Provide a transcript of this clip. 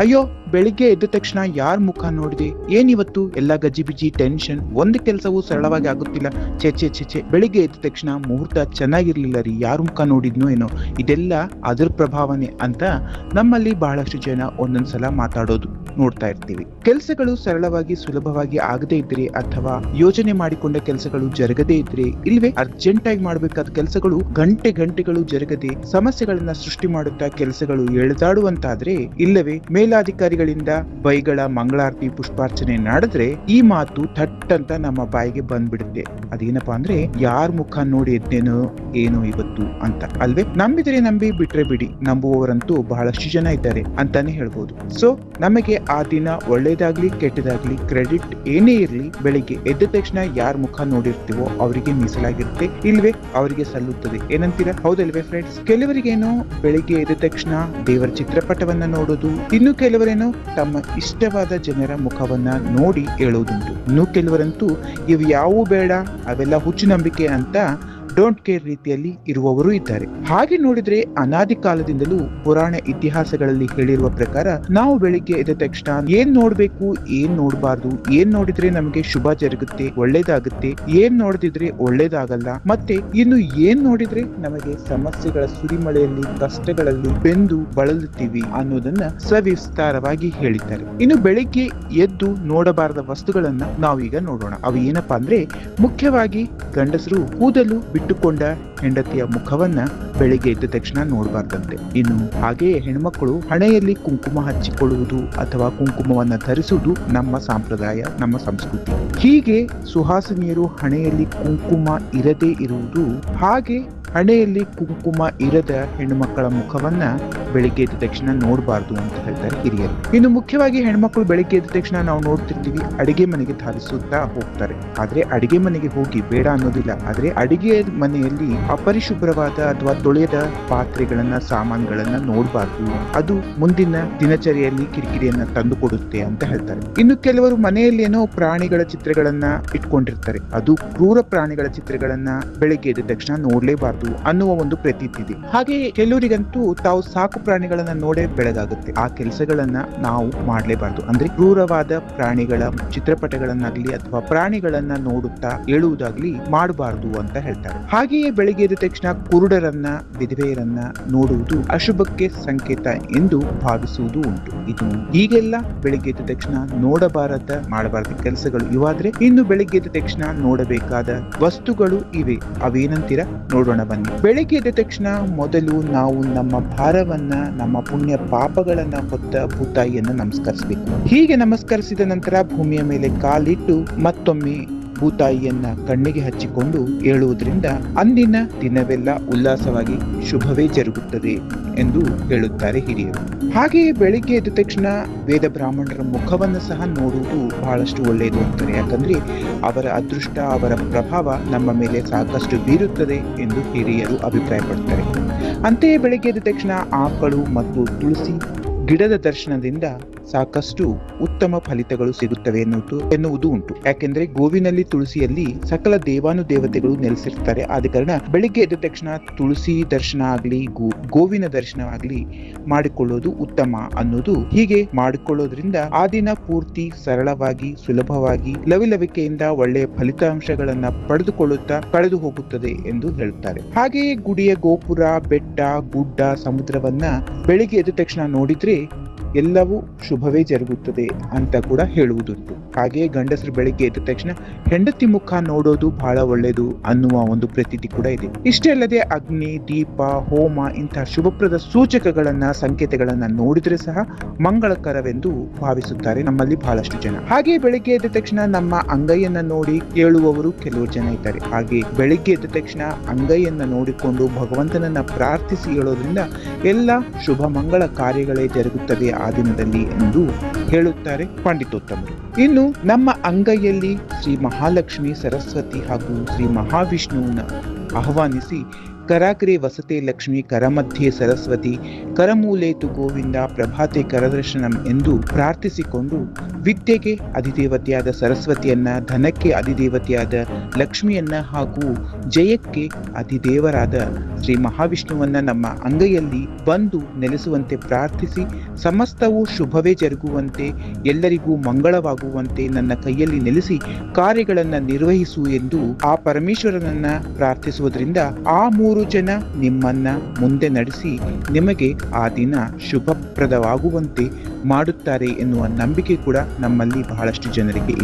ಅಯ್ಯೋ, ಬೆಳಿಗ್ಗೆ ಎದ್ದ ತಕ್ಷಣ ಯಾರ ಮುಖ ನೋಡಿದೆ? ಏನಿವತ್ತು? ಎಲ್ಲ ಗಜಿಬಿಜಿ, ಟೆನ್ಷನ್, ಒಂದು ಕೆಲಸವೂ ಸರಳವಾಗಿ ಆಗುತ್ತಿಲ್ಲ. ಛೆ ಛೆ ಬೆಳಿಗ್ಗೆ ಎದ್ದ ತಕ್ಷಣ ಮುಹೂರ್ತ ಚೆನ್ನಾಗಿರ್ಲಿಲ್ಲ ರೀ. ಯಾರ ಮುಖ ನೋಡಿದ್ನೋ ಏನೋ. ಇದೆಲ್ಲ ಅದರ ಪ್ರಭಾವನೆ ಅಂತ ನಮ್ಮಲ್ಲಿ ಬಹಳಷ್ಟು ಜನ ಒಂದೊಂದ್ಸಲ ಮಾತಾಡೋದು. ನೋಡ್ತಾ ಇರ್ತೀವಿ. ಕೆಲಸಗಳು ಸರಳವಾಗಿ ಸುಲಭವಾಗಿ ಆಗದೇ ಇದ್ರೆ ಅಥವಾ ಯೋಜನೆ ಮಾಡಿಕೊಂಡ ಕೆಲಸಗಳು ಜರುಗದೇ ಇದ್ರೆ ಇಲ್ವೇ ಅರ್ಜೆಂಟ್ ಆಗಿ ಮಾಡಬೇಕಾದ ಕೆಲಸಗಳು ಗಂಟೆ ಗಂಟೆಗಳು ಜರುಗದೆ ಸಮಸ್ಯೆಗಳನ್ನ ಸೃಷ್ಟಿ ಮಾಡುತ್ತಾ ಕೆಲಸಗಳು ಎಳೆದಾಡುವಂತಾದ್ರೆ ಇಲ್ಲವೇ ಮೇಲಾಧಿಕಾರಿಗಳಿಂದ ಬೈಗಳ ಮಂಗಳಾರತಿ ಪುಷ್ಪಾರ್ಚನೆ ನಡೆದ್ರೆ ಈ ಮಾತು ಥಟ್ ಅಂತ ನಮ್ಮ ಬಾಯಿಗೆ ಬಂದ್ಬಿಡುತ್ತೆ. ಅದೇನಪ್ಪಾ ಅಂದ್ರೆ ಯಾರ್ ಮುಖ ನೋಡಿ ಎದ್ದೇನೋ ಏನೋ ಇವತ್ತು ಅಂತ. ಅಲ್ವೇ? ನಂಬಿದ್ರೆ ನಂಬಿ ಬಿಟ್ರೆ ಬಿಡಿ. ನಂಬುವವರಂತೂ ಬಹಳಷ್ಟು ಜನ ಇದ್ದಾರೆ ಅಂತಾನೆ ಹೇಳ್ಬೋದು. ಸೊ ನಮಗೆ ಆ ದಿನ ಒಳ್ಳೇದಾಗ್ಲಿ, ಕೆಟ್ಟದಾಗ್ಲಿ ಕ್ರೆಡಿಟ್ ಏನೇ ಇರಲಿ, ಬೆಳಿಗ್ಗೆ ಎದ್ದ ತಕ್ಷಣ ಯಾರ ಮುಖ ನೋಡಿರ್ತೀವೋ ಅವರಿಗೆ ಮೀಸಲಾಗಿರುತ್ತೆ, ಇಲ್ವೇ ಅವರಿಗೆ ಸಲ್ಲುತ್ತದೆ. ಏನಂತೀರಾ? ಹೌದಲ್ವೇ ಫ್ರೆಂಡ್ಸ್ ಕೆಲವರಿಗೇನೋ ಬೆಳಿಗ್ಗೆ ಎದ್ದ ತಕ್ಷಣ ದೇವರ ಚಿತ್ರಪಟವನ್ನ ನೋಡೋದು, ಇನ್ನು ಕೆಲವರೇನೋ ತಮ್ಮ ಇಷ್ಟವಾದ ಜನರ ಮುಖವನ್ನ ನೋಡಿ ಹೇಳೋದುಂಟು. ಇನ್ನು ಕೆಲವರಂತೂ ಇವು ಯಾವೂ ಬೇಡ, ಅವೆಲ್ಲ ಹುಚ್ಚು ನಂಬಿಕೆ ಅಂತ ಡೋಂಟ್ ಕೇರ್ ರೀತಿಯಲ್ಲಿ ಇರುವವರು ಇದ್ದಾರೆ. ಹಾಗೆ ನೋಡಿದ್ರೆ ಅನಾದಿ ಕಾಲದಿಂದಲೂ ಪುರಾಣ ಇತಿಹಾಸಗಳಲ್ಲಿ ಹೇಳಿರುವ ಪ್ರಕಾರ ನಾವು ಬೆಳಿಗ್ಗೆ ಎದ್ದ ತಕ್ಷಣ ಏನ್ ನೋಡ್ಬೇಕು, ಏನ್ ನೋಡಬಾರ್ದು, ಏನ್ ನೋಡಿದ್ರೆ ನಮಗೆ ಶುಭ ಜರುಗುತ್ತೆ, ಒಳ್ಳೇದಾಗುತ್ತೆ, ಏನ್ ನೋಡದಿದ್ರೆ ಒಳ್ಳೇದಾಗಲ್ಲ, ಮತ್ತೆ ಇನ್ನು ಏನ್ ನೋಡಿದ್ರೆ ನಮಗೆ ಸಮಸ್ಯೆಗಳ ಸುರಿಮಳೆಯಲ್ಲಿ, ಕಷ್ಟಗಳಲ್ಲಿ ಬೆಂದು ಬಳಲುತ್ತೀವಿ ಅನ್ನೋದನ್ನ ಸವಿಸ್ತಾರವಾಗಿ ಹೇಳಿದ್ದಾರೆ. ಇನ್ನು ಬೆಳಿಗ್ಗೆ ಎದ್ದು ನೋಡಬಾರದ ವಸ್ತುಗಳನ್ನ ನಾವೀಗ ನೋಡೋಣ. ಅವು ಏನಪ್ಪಾ ಅಂದ್ರೆ ಮುಖ್ಯವಾಗಿ ಗಂಡಸರು ಕೂದಲು ಬಿಟ್ಟುಕೊಂಡ ಹೆಂಡತಿಯ ಮುಖವನ್ನ ಬೆಳಿಗ್ಗೆ ಎದ್ದ ತಕ್ಷಣ ನೋಡಬಾರ್ದಂತೆ. ಇನ್ನು ಹಾಗೆಯೇ ಹೆಣ್ಮಕ್ಕಳು ಹಣೆಯಲ್ಲಿ ಕುಂಕುಮ ಹಚ್ಚಿಕೊಳ್ಳುವುದು ಅಥವಾ ಕುಂಕುಮವನ್ನ ಧರಿಸುವುದು ನಮ್ಮ ಸಂಪ್ರದಾಯ, ನಮ್ಮ ಸಂಸ್ಕೃತಿ. ಹೀಗೆ ಸುಹಾಸಿನಿಯರು ಹಣೆಯಲ್ಲಿ ಕುಂಕುಮ ಇರದೇ ಇರುವುದು ಹಾಗೆ ಹಣೆಯಲ್ಲಿ ಕುಂಕುಮ ಇರದ ಹೆಣ್ಣುಮಕ್ಕಳ ಮುಖವನ್ನ ಬೆಳಿಗ್ಗೆ ಎದ್ದ ತಕ್ಷಣ ನೋಡಬಾರ್ದು ಅಂತ ಹೇಳ್ತಾರೆ ಹಿರಿಯರು. ಇನ್ನು ಮುಖ್ಯವಾಗಿ ಹೆಣ್ಮಕ್ಳು ಬೆಳಿಗ್ಗೆ ಎದ್ದ ತಕ್ಷಣ ನಾವು ನೋಡ್ತಿರ್ತೀವಿ, ಅಡಿಗೆ ಮನೆಗೆ ಧಾರಿಸುತ್ತಾ ಹೋಗ್ತಾರೆ. ಆದ್ರೆ ಅಡಿಗೆ ಮನೆಗೆ ಹೋಗಿ ಬೇಡ ಅನ್ನೋದಿಲ್ಲ. ಆದ್ರೆ ಅಡಿಗೆ ಮನೆಯಲ್ಲಿ ಅಪರಿಶುಭ್ರವಾದ ಅಥವಾ ತೊಳೆಯದ ಪಾತ್ರೆಗಳನ್ನ, ಸಾಮಾನುಗಳನ್ನ ನೋಡಬಾರ್ದು. ಅದು ಮುಂದಿನ ದಿನಚರಿಯಲ್ಲಿ ಕಿರಿಕಿರಿಯನ್ನ ತಂದು ಕೊಡುತ್ತೆ ಅಂತ ಹೇಳ್ತಾರೆ. ಇನ್ನು ಕೆಲವರು ಮನೆಯಲ್ಲಿ ಏನೋ ಪ್ರಾಣಿಗಳ ಚಿತ್ರಗಳನ್ನ ಇಟ್ಕೊಂಡಿರ್ತಾರೆ. ಅದು ಕ್ರೂರ ಪ್ರಾಣಿಗಳ ಚಿತ್ರಗಳನ್ನ ಬೆಳಿಗ್ಗೆ ಎದ್ದ ತಕ್ಷಣ ನೋಡ್ಲೇಬಾರ್ದು. ಅನ್ನುವ ಒಂದು ಪ್ರತೀತಿ ಇದೆ ಹಾಗೆ ಕೆಲವರಿಗಂತೂ ತಾವು ಸಾಕು ಪ್ರಾಣಿಗಳನ್ನ ನೋಡೇ ಬೆಳೆದಾಗುತ್ತೆ ಆ ಕೆಲಸಗಳನ್ನ ನಾವು ಮಾಡಲೇಬಾರದು. ಅಂದ್ರೆ ಕ್ರೂರವಾದ ಪ್ರಾಣಿಗಳ ಚಿತ್ರಪಟಗಳನ್ನಾಗ್ಲಿ ಅಥವಾ ಪ್ರಾಣಿಗಳನ್ನ ನೋಡುತ್ತಾ ಹೇಳುವುದಾಗ್ಲಿ ಮಾಡಬಾರದು ಅಂತ ಹೇಳ್ತಾರೆ. ಹಾಗೆಯೇ ಬೆಳಿಗ್ಗೆ ಎದ್ದ ತಕ್ಷಣ ಕುರುಡರನ್ನ, ವಿಧವೆಯರನ್ನ ನೋಡುವುದು ಅಶುಭಕ್ಕೆ ಸಂಕೇತ ಎಂದು ಭಾವಿಸುವುದು ಉಂಟು. ಇದು ಈಗೆಲ್ಲ ಬೆಳಿಗ್ಗೆ ಎದ್ದ ತಕ್ಷಣ ನೋಡಬಾರದ, ಮಾಡಬಾರದ ಕೆಲಸಗಳು ಇವಾದ್ರೆ ಇನ್ನು ಬೆಳಿಗ್ಗೆ ಎದ್ದ ತಕ್ಷಣ ನೋಡಬೇಕಾದ ವಸ್ತುಗಳು ಇವೆ. ಅವೇನಂತೀರ? ನೋಡೋಣ ಬನ್ನಿ ಬೆಳಿಗ್ಗೆ ಎದ್ದ ತಕ್ಷಣ ಮೊದಲು ನಾವು ನಮ್ಮ ಭಾರವನ್ನ, ನಮ್ಮ ಪುಣ್ಯ ಪಾಪಗಳನ್ನ ಹೊತ್ತ ಭೂತಾಯಿಯನ್ನ ನಮಸ್ಕರಿಸಬೇಕು. ಹೀಗೆ ನಮಸ್ಕರಿಸಿದ ನಂತರ ಭೂಮಿಯ ಮೇಲೆ ಕಾಲಿಟ್ಟು ಮತ್ತೊಮ್ಮೆ ಭೂತಾಯಿಯನ್ನ ಕಣ್ಣಿಗೆ ಹಚ್ಚಿಕೊಂಡು ಏಳುವುದರಿಂದ ಅಂದಿನ ದಿನವೆಲ್ಲ ಉಲ್ಲಾಸವಾಗಿ ಶುಭವೇ ಜರುಗುತ್ತದೆ. ಎಂದು ಹೇಳುತ್ತಾರೆ ಹಿರಿಯರು. ಹಾಗೆಯೇ ಬೆಳಿಗ್ಗೆ ಎದ್ದ ತಕ್ಷಣ ವೇದ ಬ್ರಾಹ್ಮಣರ ಮುಖವನ್ನು ಸಹ ನೋಡುವುದು ಬಹಳಷ್ಟು ಒಳ್ಳೆಯದು ಅಂತಾರೆ. ಯಾಕಂದ್ರೆ ಅವರ ಅದೃಷ್ಟ, ಅವರ ಪ್ರಭಾವ ನಮ್ಮ ಮೇಲೆ ಸಾಕಷ್ಟು ಬೀರುತ್ತದೆ ಎಂದು ಹಿರಿಯರು ಅಭಿಪ್ರಾಯಪಡ್ತಾರೆ. ಅಂತೆಯೇ ಬೆಳಿಗ್ಗೆ ಎದ್ದ ತಕ್ಷಣ ಆಕಳು ಮತ್ತು ತುಳಸಿ ಗಿಡದ ದರ್ಶನದಿಂದ ಸಾಕಷ್ಟು ಉತ್ತಮ ಫಲಿತಗಳು ಸಿಗುತ್ತವೆ ಎನ್ನುವುದು ಎನ್ನುವುದು ಉಂಟು. ಯಾಕೆಂದ್ರೆ ಗೋವಿನಲ್ಲಿ ತುಳಸಿಯಲ್ಲಿ ಸಕಲ ದೇವಾನು ದೇವತೆಗಳು ನೆಲೆಸಿರ್ತಾರೆ. ಆದ ಕಾರಣ ಬೆಳಿಗ್ಗೆ ಎದ್ದ ತಕ್ಷಣ ತುಳಸಿ ದರ್ಶನ ಆಗ್ಲಿ ಗೋವಿನ ದರ್ಶನ ಆಗ್ಲಿ ಮಾಡಿಕೊಳ್ಳೋದು ಉತ್ತಮ ಅನ್ನೋದು ಹೀಗೆ ಮಾಡಿಕೊಳ್ಳೋದ್ರಿಂದ ಆ ದಿನ ಪೂರ್ತಿ ಸರಳವಾಗಿ, ಸುಲಭವಾಗಿ ಲವಿಲವಿಕೆಯಿಂದ ಒಳ್ಳೆಯ ಫಲಿತಾಂಶಗಳನ್ನ ಪಡೆದುಕೊಳ್ಳುತ್ತಾ ಕಳೆದು ಹೋಗುತ್ತದೆ ಎಂದು ಹೇಳುತ್ತಾರೆ ಹಾಗೆಯೇ ಗುಡಿಯ ಗೋಪುರ, ಬೆಟ್ಟ, ಗುಡ್ಡ, ಸಮುದ್ರವನ್ನ ಬೆಳಿಗ್ಗೆ ಎದ್ದ ತಕ್ಷಣ ನೋಡಿದ್ರೆ ಎಲ್ಲವೂ ಶುಭವೇ ಜರುಗುತ್ತದೆ ಅಂತ ಕೂಡ ಹೇಳುವುದುಂಟು. ಹಾಗೆಯೇ ಗಂಡಸರು ಬೆಳಿಗ್ಗೆ ಎದ್ದ ತಕ್ಷಣ ಹೆಂಡತಿ ಮುಖ ನೋಡೋದು ಬಹಳ ಒಳ್ಳೆಯದು ಅನ್ನುವ ಒಂದು ಪ್ರತೀತಿ ಕೂಡ ಇದೆ. ಇಷ್ಟೇ ಅಲ್ಲದೆ ಅಗ್ನಿ, ದೀಪ, ಹೋಮ ಇಂತಹ ಶುಭಪ್ರದ ಸೂಚಕಗಳನ್ನ, ಸಂಕೇತಗಳನ್ನ ನೋಡಿದ್ರೆ ಸಹ ಮಂಗಳಕರವೆಂದು ಭಾವಿಸುತ್ತಾರೆ ನಮ್ಮಲ್ಲಿ ಬಹಳಷ್ಟು ಜನ. ಹಾಗೆ ಬೆಳಿಗ್ಗೆ ಎದ್ದ ತಕ್ಷಣ ನಮ್ಮ ಅಂಗೈಯನ್ನ ನೋಡಿ ಕೇಳುವವರು ಕೆಲವು ಜನ ಇದ್ದಾರೆ. ಹಾಗೆ ಬೆಳಿಗ್ಗೆ ಎದ್ದ ತಕ್ಷಣ ಅಂಗೈಯನ್ನ ನೋಡಿಕೊಂಡು ಭಗವಂತನನ್ನ ಪ್ರಾರ್ಥಿಸಿ ಹೇಳೋದ್ರಿಂದ ಎಲ್ಲ ಶುಭ ಮಂಗಳ ಕಾರ್ಯಗಳೇ ಜರುಗುತ್ತವೆ ಆ ದಿನದಲ್ಲಿ ಎಂದು ಹೇಳುತ್ತಾರೆ ಪಂಡಿತೋತ್ತಮರು. ಇನ್ನು ನಮ್ಮ ಅಂಗೈಯಲ್ಲಿ ಶ್ರೀ ಮಹಾಲಕ್ಷ್ಮಿ ಸರಸ್ವತಿ ಹಾಗೂ ಶ್ರೀ ಮಹಾವಿಷ್ಣುವನ್ನ ಆಹ್ವಾನಿಸಿ ಕರಾಗ್ರೆ ವಸತೆ ಲಕ್ಷ್ಮಿ ಕರಮಧ್ಯೆ ಸರಸ್ವತಿ ಕರಮೂಲೇತು ಗೋವಿಂದ ಪ್ರಭಾತೆ ಕರದರ್ಶನಂ ಎಂದು ಪ್ರಾರ್ಥಿಸಿಕೊಂಡು ವಿದ್ಯೆಗೆ ಅಧಿದೇವತೆಯಾದ ಸರಸ್ವತಿಯನ್ನ, ಧನಕ್ಕೆ ಅಧಿದೇವತೆಯಾದ ಲಕ್ಷ್ಮಿಯನ್ನ ಹಾಗೂ ಜಯಕ್ಕೆ ಅಧಿದೇವರಾದ ಶ್ರೀ ಮಹಾವಿಷ್ಣುವನ್ನ ನಮ್ಮ ಅಂಗೈಯಲ್ಲಿ ಬಂದು ನೆಲೆಸುವಂತೆ ಪ್ರಾರ್ಥಿಸಿ, ಸಮಸ್ತವೂ ಶುಭವೇ ಜರುಗುವಂತೆ, ಎಲ್ಲರಿಗೂ ಮಂಗಳವಾಗುವಂತೆ ನನ್ನ ಕೈಯಲ್ಲಿ ನೆಲೆಸಿ ಕಾರ್ಯಗಳನ್ನು ನಿರ್ವಹಿಸು ಎಂದು ಆ ಪರಮೇಶ್ವರನನ್ನ ಪ್ರಾರ್ಥಿಸುವುದರಿಂದ ಆ ಮೂರು ಜನ ನಿಮ್ಮನ್ನ ಮುಂದೆ ನಡೆಸಿ, ನಿಮಗೆ ಆ ದಿನ ಶುಭಪ್ರದವಾಗುವಂತೆ ಮಾಡುತ್ತಾರೆ ಎನ್ನುವ ನಂಬಿಕೆ ಕೂಡ ನಮ್ಮಲ್ಲಿ ಬಹಳಷ್ಟು ಜನರಿಗೆ ಇದೆ.